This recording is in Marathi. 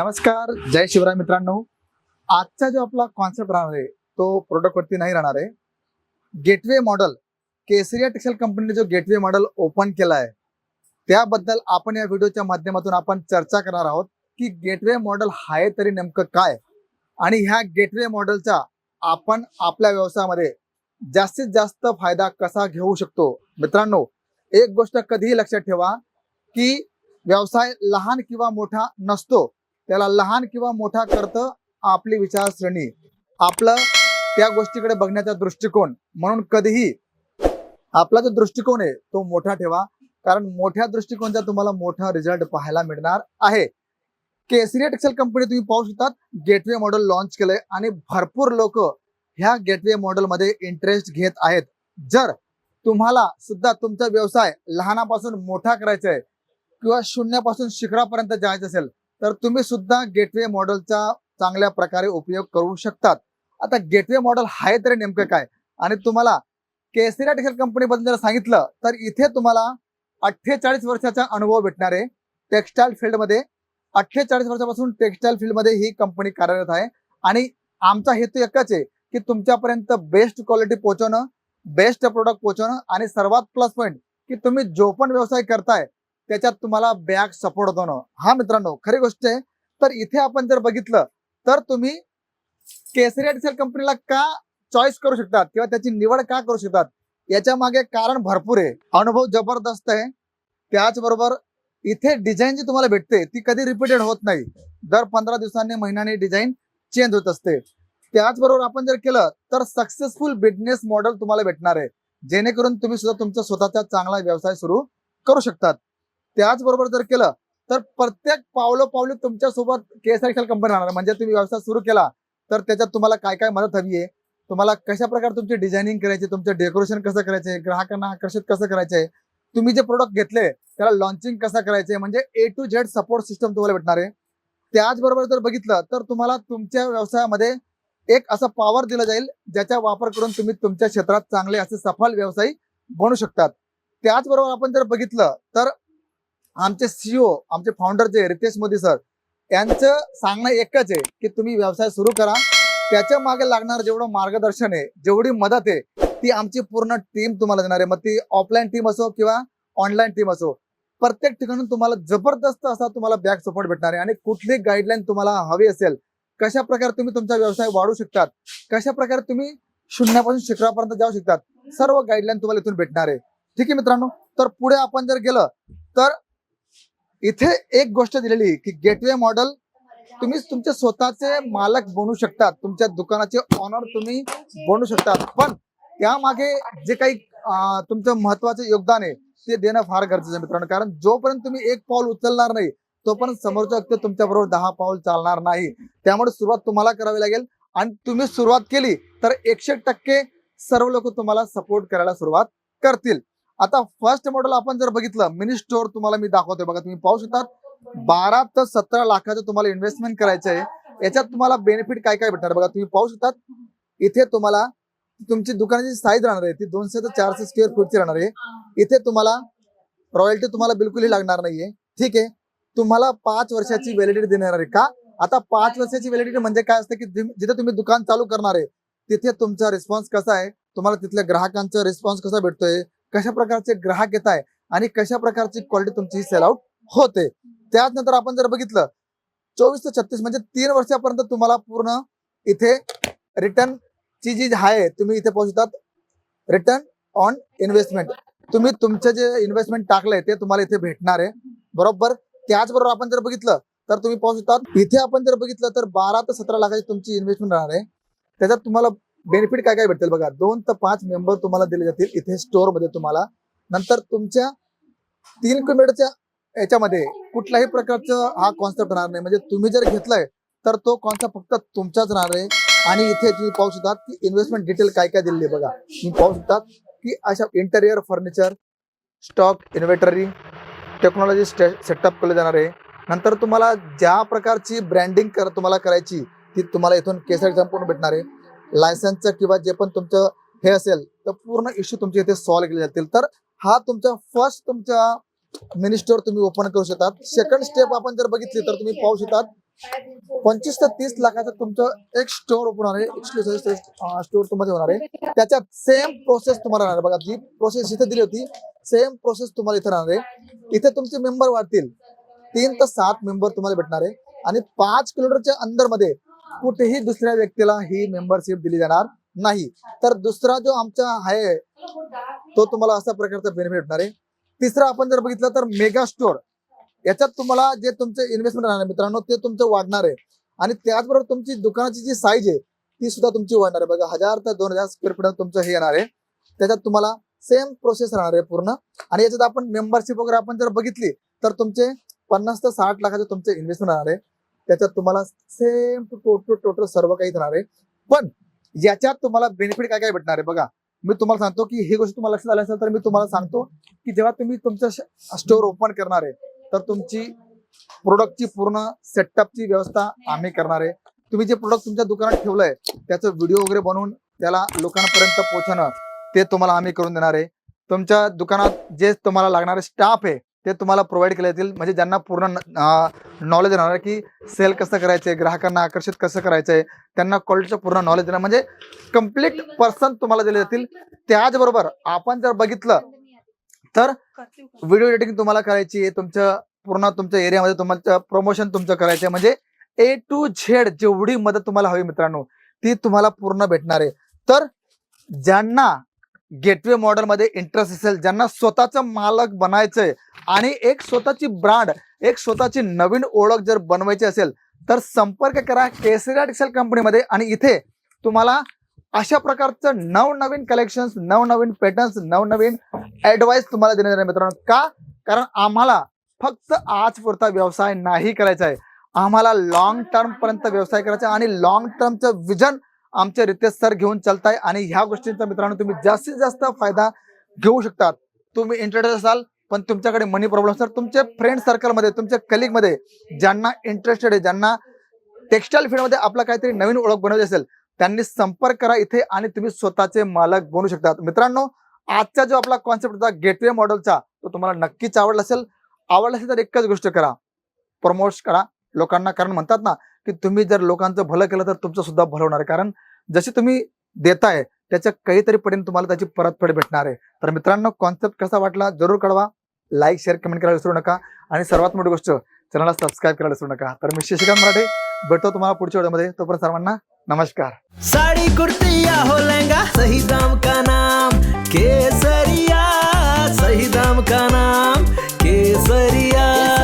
नमस्कार जय शिवराय मित्रांनो. आजचा जो आपला कॉन्सेप्ट राहणार आहे तो प्रोडक्ट वरती नाही राहणार आहे. गेटवे मॉडेल केसरिया टेक्सटाईल कंपनीने जो गेटवे मॉडेल ओपन केला आहे त्याबद्दल आपण या व्हिडिओच्या माध्यमातून आपण चर्चा करणार आहोत की गेटवे मॉडेल आहे तरी नेमकं काय? आणि ह्या गेटवे मॉडेलचा आपण आपल्या व्यवसायामध्ये जास्तीत जास्त फायदा कसा घेऊ शकतो? मित्रांनो एक गोष्ट कधीही लक्षात ठेवा की व्यवसाय लहान किंवा मोठा नसतो. त्याला लहान किंवा मोठा करतं आपली विचारसरणी आपलं त्या गोष्टीकडे बघण्याचा दृष्टिकोन. म्हणून कधीही आपला जो दृष्टिकोन आहे तो मोठा ठेवा. कारण मोठ्या दृष्टिकोनचा तुम्हाला मोठा रिझल्ट पाहायला मिळणार आहे. केसरी टेक्सटाईल कंपनी तुम्ही पाहू शकतात. गेटवे मॉडेल लॉन्च केलंय आणि भरपूर लोक ह्या गेटवे मॉडेलमध्ये इंटरेस्ट घेत आहेत. जर तुम्हाला सुद्धा तुमचा व्यवसाय लहानापासून मोठा करायचा आहे किंवा शून्यापासून शिखरापर्यंत जायचं असेल तर तुम्ही सुद्धा गेटवे मॉडेलचा चांगल्या प्रकारे उपयोग करू शकतात. आता गेटवे मॉडेल आहे तरी नेमकं काय? आणि तुम्हाला केसरिया टेक्सटाईल कंपनी बद्दल जर सांगितलं तर इथे तुम्हाला अठ्ठेचाळीस वर्षाचा अनुभव भेटणार आहे. टेक्स्टाईल फील्डमध्ये अठ्ठेचाळीस वर्षापासून टेक्स्टाईल फील्डमध्ये ही कंपनी कार्यरत आहे. आणि आमचा हेतू एकच आहे की तुमच्यापर्यंत बेस्ट क्वालिटी पोहोचवणं बेस्ट प्रोडक्ट पोहोचवणं आणि सर्वात प्लस पॉईंट की तुम्ही जो पण व्यवसाय करताय त्याच्यात तुम्हाला बॅग सपोर्ट होतो हा मित्रांनो खरी गोष्ट आहे. तर इथे आपण जर बघितलं तर तुम्ही केसरी सेल कंपनीला का चॉईस करू शकतात? किंवा त्याची निवड का करू शकतात? याच्या मागे कारण भरपूर आहे. अनुभव जबरदस्त आहे. त्याचबरोबर इथे डिझाईन जी तुम्हाला भेटते ती कधी रिपीटेड होत नाही. दर पंधरा दिवसांनी महिन्याने डिझाईन चेंज होत असते. त्याचबरोबर आपण जर केलं तर सक्सेसफुल बिझनेस मॉडेल तुम्हाला भेटणार आहे. जेणेकरून तुम्ही सुद्धा तुमचा स्वतःचा चांगला व्यवसाय सुरू करू शकतात. त्याचबरोबर जर केलं तर प्रत्येक पावलो पावली तुमच्यासोबत केएसआर कंपनी राहणार. म्हणजे तुम्ही व्यवसाय सुरू केला तर त्याच्यात तुम्हाला काय काय मदत हवी आहे? तुम्हाला कशा प्रकारे तुमची डिझायनिंग करायची तुमचं डेकोरेशन कसं करायचंय ग्राहकांना आकर्षित कसं करायचंय? तुम्ही जे प्रोडक्ट घेतले त्याला लॉन्चिंग कसं करायचंय? म्हणजे A to Z support system तुम्हाला भेटणार आहे. त्याचबरोबर जर बघितलं तर तुम्हाला तुमच्या व्यवसायामध्ये एक असा पॉवर दिलं जाईल ज्याचा वापर करून तुम्ही तुमच्या क्षेत्रात चांगले असे सफल व्यवसायी बनू शकतात. त्याचबरोबर आपण जर बघितलं तर आमचे सीईओ आमचे फाउंडर जे रितेश मोदी सर यांचं सांगणं एकच आहे की तुम्ही व्यवसाय सुरू करा. त्याच्यामागे लागणार जेवढं मार्गदर्शन आहे जेवढी मदत आहे ती आमची पूर्ण टीम तुम्हाला देणार आहे. मग ती ऑफलाईन टीम असो किंवा ऑनलाईन टीम असो प्रत्येक ठिकाणून तुम्हाला जबरदस्त असा तुम्हाला बॅक सपोर्ट भेटणार आहे. आणि कुठली गाईडलाईन तुम्हाला हवी असेल कशा प्रकारे तुम्ही तुमचा व्यवसाय वाढू शकतात कशा प्रकारे तुम्ही शून्यापासून शिखरापर्यंत जाऊ शकतात सर्व गाईडलाईन तुम्हाला इथून भेटणार आहे. ठीक आहे मित्रांनो तर पुढे आपण जर गेलं तर इथे एक गोष्ट दिलेली की गेटवे मॉडेल तुम्ही तुमचे स्वतःचे मालक बनू शकतात. तुमच्या दुकानाचे ऑनर तुम्ही बनू शकतात. पण त्यामागे जे काही तुमचं महत्वाचं योगदान आहे ते देणं फार गरजेचं आहे मित्रांनो. कारण जोपर्यंत तुम्ही एक पाऊल उचलणार नाही तोपर्यंत समोरचा व्यक्ती तुमच्या बरोबर दहा पाऊल चालणार नाही. त्यामुळे सुरुवात तुम्हाला करावी लागेल. आणि तुम्ही सुरुवात केली तर एकशे टक्के सर्व लोक तुम्हाला सपोर्ट करायला सुरुवात करतील. आता फर्स्ट मॉडेल आपण जर बघितलं मिनी स्टोअर तुम्हाला मी दाखवतोय. बघा तुम्ही पाहू शकतात बारा ते सतरा लाखाचं तुम्हाला इन्व्हेस्टमेंट करायचं आहे याच्यात तुम्हाला बेनिफिट काय काय भेटणार? बघा तुम्ही पाहू शकता इथे तुम्हाला तुमची दुकानाची साईज राहणार आहे. ती दोनशे ते चारशे स्क्वेअर फूटची राहणार आहे. इथे तुम्हाला रॉयल्टी तुम्हाला बिलकुलही लागणार नाहीये. ठीक आहे? तुम्हाला पाच वर्षाची व्हॅलिडिटी देणार आहे का? आता पाच वर्षाची व्हॅलिडिटी म्हणजे काय असतं की जिथे तुम्ही दुकान चालू करणार आहे तिथे तुमचा रिस्पॉन्स कसा आहे? तुम्हाला तिथल्या ग्राहकांचा रिस्पॉन्स कसा भेटतोय? कशा प्रकारचे ग्राहक येत आहे आणि कशा प्रकारची क्वालिटी तुमची सेल आउट होते. त्याचनंतर आपण जर बघितलं चोवीस ते छत्तीस म्हणजे तीन वर्षापर्यंत तुम्हाला पूर्ण इथे रिटर्न ची जी आहे तुम्ही इथे पोहोचतात रिटर्न ऑन इन्व्हेस्टमेंट तुम्ही तुमचे जे इन्व्हेस्टमेंट टाकलंय ते तुम्हाला इथे भेटणार आहे. बरोबर? त्याचबरोबर आपण जर बघितलं तर तुम्ही पाहू शकता इथे आपण जर बघितलं तर बारा ते सतरा लाखाची तुमची इन्व्हेस्टमेंट राहणार आहे. त्याच्यात तुम्हाला बेनिफिट काय काय भेटेल बघा? दोन ते पाच मेंबर तुम्हाला दिले जातील इथे स्टोअरमध्ये तुम्हाला. नंतर तुमच्या तीन किलोमीटरच्या याच्यामध्ये कुठल्याही प्रकारचं हा कॉन्सेप्ट राहणार नाही. म्हणजे तुम्ही जर घेतलाय तर तो कॉन्सेप्ट फक्त तुमचाच राहणार आहे. आणि इथे तुम्ही पाहू शकता की इन्व्हेस्टमेंट डिटेल काय काय दिलेली बघा. तुम्ही पाहू शकतात की अशा interior furniture stock inventory technology setup केलं जाणार आहे. नंतर तुम्हाला ज्या प्रकारची ब्रँडिंग कर तुम्हाला करायची ती तुम्हाला इथून केसर संपूर्ण भेटणार आहे. लायसन्सचं किंवा जे पण तुमचं हे असेल तर पूर्ण इश्यू तुमचे इथे सॉल्व्ह केले जातील. तर हा तुमचा फर्स्ट तुमच्या मिनी स्टोअर तुम्ही ओपन करू शकतात. सेकंड स्टेप आपण जर बघितली तर तुम्ही पाहू शकतात पंचवीस ते तीस लाखाचं तुमचं एक स्टोअर ओपन होणार आहे. स्टोअर तुम्हाला होणार आहे. त्याच्यात सेम प्रोसेस तुम्हाला राहणार. बघा जी प्रोसेस इथे दिली होती सेम प्रोसेस तुम्हाला इथे राहणार आहे. इथे तुमचे मेंबर वाढतील. तीन ते सात मेंबर तुम्हाला भेटणार आहे. आणि पाच किलोमीटरच्या अंदरमध्ये कुठेही दुसऱ्या व्यक्तीला ही मेंबरशिप दिली जाणार नाही. तर दुसरा जो आमचा आहे तो तुम्हाला अशा प्रकारचा बेनिफिट होणार आहे. तिसरा आपण जर बघितलं तर मेगा स्टोर याच्यात तुम्हाला जे तुमचे इन्व्हेस्टमेंट राहणार मित्रांनो ते तुमचं वाढणार आहे. आणि त्याचबरोबर तुमची दुकानाची जी साईज आहे ती सुद्धा तुमची वाढणार आहे. बघा हजार ते दोन हजार स्क्वेअर फीट तुमचं हे येणार आहे. त्याच्यात तुम्हाला सेम प्रोसेस राहणार आहे पूर्ण. आणि याच्यात आपण मेंबरशिप वगैरे आपण जर बघितली तर तुमचे पन्नास ते साठ लाखाचे तुमचे इन्व्हेस्टमेंट राहणार आहे. त्याच्यात तुम्हाला सेम टू टोटल टोटल सर्व काही राहणार आहे. पण याच्यात तुम्हाला बेनिफिट काय काय भेटणार आहे? बघा मी तुम्हाला सांगतो की ही गोष्ट तुम्हाला लक्षात आली असेल तर मी तुम्हाला सांगतो की जेव्हा तुम्ही तुमचं स्टोअर ओपन करणार आहे तर तुमची प्रोडक्टची पूर्ण सेटअपची व्यवस्था आम्ही करणार आहे. तुम्ही जे प्रोडक्ट तुमच्या दुकानात ठेवलंय त्याचं व्हिडिओ वगैरे बनवून त्याला लोकांपर्यंत पोहोचणं ते तुम्हाला आम्ही करून देणार आहे. तुमच्या दुकानात जे तुम्हाला लागणारे स्टाफ आहे ते तुम्हाला प्रोव्हाइड केले जातील. म्हणजे ज्यांना पूर्ण नॉलेज राहणार की सेल कसं करायचंय ग्राहकांना आकर्षित कसं करायचंय त्यांना क्वालिटीचं पूर्ण नॉलेज देणार म्हणजे कंप्लीट पर्सन तुम्हाला दिले जातील. त्याचबरोबर आपण जर बघितलं तर व्हिडिओ एडिटिंग तुम्हाला करायची आहे. पूर्ण तुमच्या एरियामध्ये तुम्हाला प्रमोशन तुमचं करायचं आहे म्हणजे ए टू झेड जेवढी मदत तुम्हाला हवी मित्रांनो ती तुम्हाला पूर्ण भेटणार आहे. तर ज्यांना गेटवे मॉडेलमध्ये इंटरेस्ट असेल ज्यांना स्वतःचं मालक बनायचंय आणि एक स्वतःची ब्रँड एक स्वतःची नवीन ओळख जर बनवायची असेल तर संपर्क करा केसरिया टेक्सटाईल कंपनीमध्ये आणि इथे तुम्हाला अशा प्रकारचं नवनवीन कलेक्शन्स नवनवीन पॅटर्न्स नवनवीन ऍडवाइस तुम्हाला देण्यात येणार मित्रांनो. का? कारण आम्हाला फक्त आज पुरता व्यवसाय नाही करायचा आहे. आम्हाला लॉंग टर्म पर्यंत व्यवसाय करायचा आहे आणि लॉंग टर्मचं विजन आमचे रितेश सर घेऊन चालताय आणि ह्या गोष्टींचा मित्रांनो तुम्ही जास्तीत जास्त फायदा घेऊ शकतात. तुम्ही इंटरेस्ट असाल पण तुमच्याकडे मनी प्रॉब्लेम सर तुमचे फ्रेंड सर्कलमध्ये तुमच्या कलिगमध्ये ज्यांना इंटरेस्टेड आहे ज्यांना टेक्स्टाईल फील्डमध्ये आपला काहीतरी नवीन ओळख बनवली असेल त्यांनी संपर्क करा इथे आणि तुम्ही स्वतःचे मालक बनू शकतात. मित्रांनो आजचा जो आपला कॉन्सेप्ट होता गेटवे मॉडेलचा तो तुम्हाला नक्कीच आवडला असेल. आवडला असेल तर एकच गोष्ट करा. प्रमोट करा. लोकांना कारण म्हणतात ना की तुम्ही जर लोकांचं भलं केलं तर तुमचं सुद्धा भलं होणार आहे. कारण जशी तुम्ही देताय त्याच्या काहीतरी पटीने तुम्हाला त्याची परतफेड भेटणार आहे. तर मित्रांनो कॉन्सेप्ट कसा वाटला जरूर कळवा. लाईक शेअर कमेंट करायला विसरू नका. आणि सर्वात मोठी गोष्ट चॅनलला सबस्क्राईब करायला विसरू नका. तर मी शशिकांत मराठे भेटतो तुम्हाला पुढच्या व्हिडिओमध्ये तोपर्यंत सर्वांना नमस्कार. साड़ी कुर्ती या हो लहंगा सही दाम का नाम? केसरिया सही दाम का नाम? केसरिया.